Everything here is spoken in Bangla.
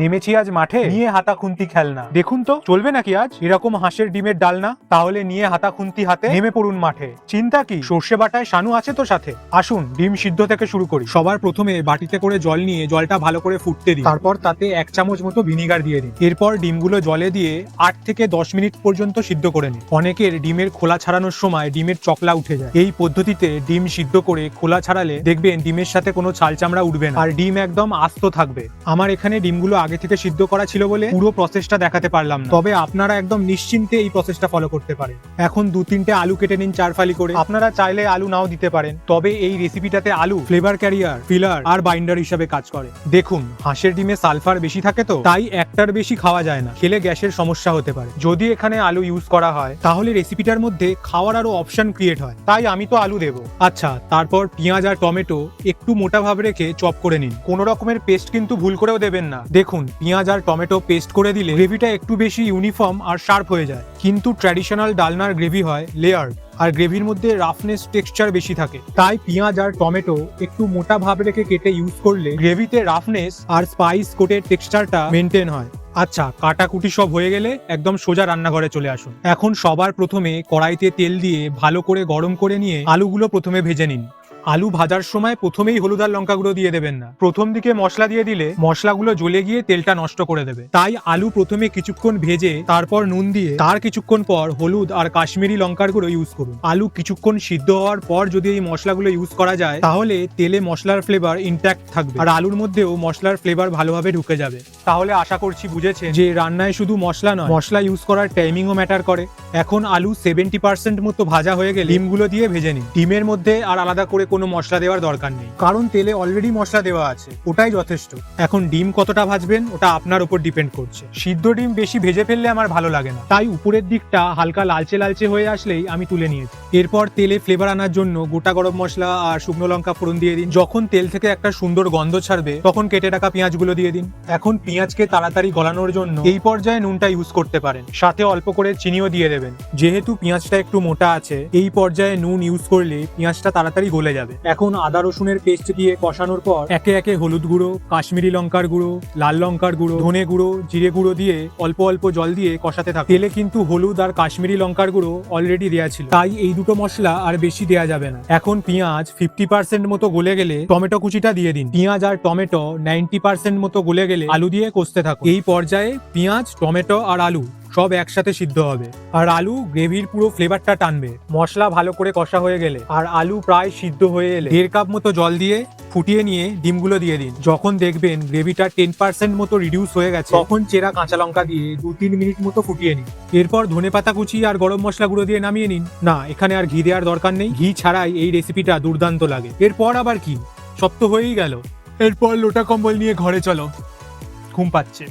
নেমেছি আজ মাঠে। নিয়ে হাতা খুন্তি খেলনা। দেখুন তো চলবে নাকি আজ? এরকম হাঁসের ডিমের ডালনা তাহলে নিয়ে হাতা খুন্তি হাতে নেমে পড়ুন মাঠে। চিন্তা কি? সর্ষে বাটায় শানু আছে তো সাথে? আসুন ডিম সিদ্ধ থেকে শুরু করি। সবার প্রথমে বাটিতে করে জল নিয়ে জলটা ভালো করে ফুটতে দিই তারপর তাতে এক চামচ মতো ভিনিগার দিয়ে দিই এরপর ডিমগুলো জলে দিয়ে আট থেকে দশ মিনিট পর্যন্ত সিদ্ধ করে নিই অনেকের ডিমের খোলা ছাড়ানোর সময় ডিমের চকলা উঠে যায়। এই পদ্ধতিতে ডিম সিদ্ধ করে খোলা ছাড়ালে দেখবেন ডিমের সাথে কোনো ছাল চামড়া উঠবে না। আর ডিম একদম আস্ত থাকবে। আমার এখানে ডিমগুলো আগে থেকে সিদ্ধ করা ছিল বলে পুরো প্রসেসটা দেখাতে পারলাম না। তবে আপনারা একদম নিশ্চিন্তে এই প্রসেসটা ফলো করতে পারেন। এখন দু তিনটে আলু কেটে নিন চার ফালি করে। আপনারা চাইলে আলু নাও দিতে পারেন। তবে এই রেসিপিটাতে আলু ফ্লেভার ক্যারিয়ার ফিলার আর বাইন্ডার হিসাবে কাজ করে। দেখুন, হাঁসের ডিমে সালফার বেশি থাকে তো, তাই একটার বেশি খাওয়া যায় না। খেলে গ্যাসের সমস্যা হতে পারে। যদি এখানে আলু ইউজ করা হয়, তাহলে রেসিপিটার মধ্যে খাওয়ার আরও অপশন ক্রিয়েট হয়। তাই আমি তো আলু দেবো। আচ্ছা তারপর পেঁয়াজ আর টমেটো একটু মোটা ভাবে রেখে চপ করে নিন। কোনো রকমের পেস্ট কিন্তু ভুল করেও দেবেন না। দেখুন পেঁয়াজ আর টমেটো পেস্ট করে দিলে গ্রেভিটা একটু বেশি ইউনিফর্ম আর শার্প হয়ে যায়। কিন্তু ট্র্যাডিশনাল ডালনার গ্রেভি হয় লেয়ার আর গ্রেভির মধ্যে রাফনেস টেক্সচার বেশি থাকে। তাই পেঁয়াজ আর টমেটো একটু মোটা ভাব রেখে কেটে ইউজ করলে গ্রেভিতে রাফনেস আর স্পাইস কোটের টেক্সচারটা মেনটেন হয়। আচ্ছা কাটাকুটি সব হয়ে গেলে একদম সোজা রান্নাঘরে চলে আসুন। এখন সবার প্রথমে কড়াইতে তেল দিয়ে ভালো করে গরম করে নিয়ে আলুগুলো প্রথমে ভেজে নিন। আলু ভাজার সময় প্রথমেই হলুদ আর লঙ্কা গুঁড়ো দিয়ে দেবেন না। প্রথম দিকে মশলা দিয়ে দিলে মশলাগুলো জ্বলে গিয়ে তেলটা নষ্ট করে দেবে। তাই আলু প্রথমে কিছুক্ষণ ভেজে, তারপর নুন দিয়ে তার কিছুক্ষণ পর হলুদ আর কাশ্মীরি লঙ্কার গুঁড়ো ইউজ করুন। আলু কিছুক্ষণ সিদ্ধ হওয়ার পর যদি এই মশলাগুলো ইউজ করা যায়, তাহলে তেলে মশলার ফ্লেভার ইনট্যাক্ট থাকবে। আর আলুর মধ্যেও মশলার ফ্লেভার ভালোভাবে ঢুকে যাবে। তাহলে আশা করছি বুঝেছেন যে রান্নায় শুধু মশলা নয়, মশলা ইউজ করার টাইমিংও ম্যাটার করে। এখন আলু সেভেন্টি পার্সেন্ট মতো ভাজা হয়ে গেলে ডিমগুলো দিয়ে ভেজে নিন। ডিমের মধ্যে আর আলাদা করে কোনো মশলা দেওয়ার দরকার নেই। কারণ তেলে অলরেডি মশলা দেওয়া আছে, ওটাই যথেষ্ট। এখন ডিম কতটা ভাজবেন, ওটা আপনার উপর ডিপেন্ড করছে। সিদ্ধ ডিম বেশি ভেজে ফেললে আমার ভালো লাগে না। তাই উপরের দিকটা হালকা লালচে লালচে হয়ে আসলেই আমি তুলে নিয়েছি। এরপর তেলে ফ্লেভার আনার জন্য গোটা গরম মশলা আর শুকনো লঙ্কা ফোড়ন দিয়ে দিন। যখন তেল থেকে একটা সুন্দর গন্ধ ছাড়বে, তখন কেটে রাখা পেঁয়াজগুলো দিয়ে দিন। এখন পেঁয়াজকে তাড়াতাড়ি গলানোর জন্য এই পর্যায়ে নুনটা ইউজ করতে পারেন। সাথে অল্প করে চিনিও দিয়ে দেবেন। যেহেতু পেঁয়াজটা একটু মোটা আছে, এই পর্যায়ে নুন ইউজ করলে পেঁয়াজটা তাড়াতাড়ি গলে যাবে। এখন আদা রসুনের পেস্ট দিয়ে কষানোর পর একে একে হলুদ গুঁড়ো, কাশ্মীরি লঙ্কার গুঁড়ো, লাল লঙ্কার গুঁড়ো, ধনে গুঁড়ো, জিরে গুঁড়ো দিয়ে অল্প অল্প জল দিয়ে কষাতে থাকে তেলে কিন্তু হলুদ আর কাশ্মীরি লঙ্কার গুঁড়ো অলরেডি দেওয়া ছিল। তাই এই দুটো মশলা আর বেশি দেওয়া যাবে না। এখন পেঁয়াজ ফিফটি পার্সেন্ট মতো গলে গেলে টমেটো কুচিটা দিয়ে দিন। পেঁয়াজ আর টমেটো নাইনটি পার্সেন্ট মতো গলে গেলে আলু দিয়ে কষতে থাকুন। এই পর্যায়ে পেঁয়াজ, টমেটো আর আলু সব একসাথে সিদ্ধ হবে। আর আলু, গ্রেভির পুরো ফ্লেভারটা টানবে। মশলা ভালো করে কষা হয়ে গেলে, আর আলু প্রায় সিদ্ধ হয়ে এলে দেড় কাপ মতো জল দিয়ে ফুটিয়ে নিয়ে ডিমগুলো দিয়ে দিন। যখন দেখবেন গ্রেভিটা টেন পার্সেন্ট মতো রিডিউস হয়ে গেছে, তখন চেরা কাঁচা লঙ্কা দিয়ে দু তিন মিনিট মতো ফুটিয়ে নিন। এরপর ধনে পাতা কুচি আর গরম মশলা গুঁড়ো দিয়ে নামিয়ে নিন। না, এখানে আর ঘি দেওয়ার দরকার নেই। ঘি ছাড়াই এই রেসিপিটা দুর্দান্ত লাগে। এরপর আবার কি? সব তো হয়েই গেল। এরপর লোটা কম্বল নিয়ে ঘরে চলো। ঘুম পাচ্ছে।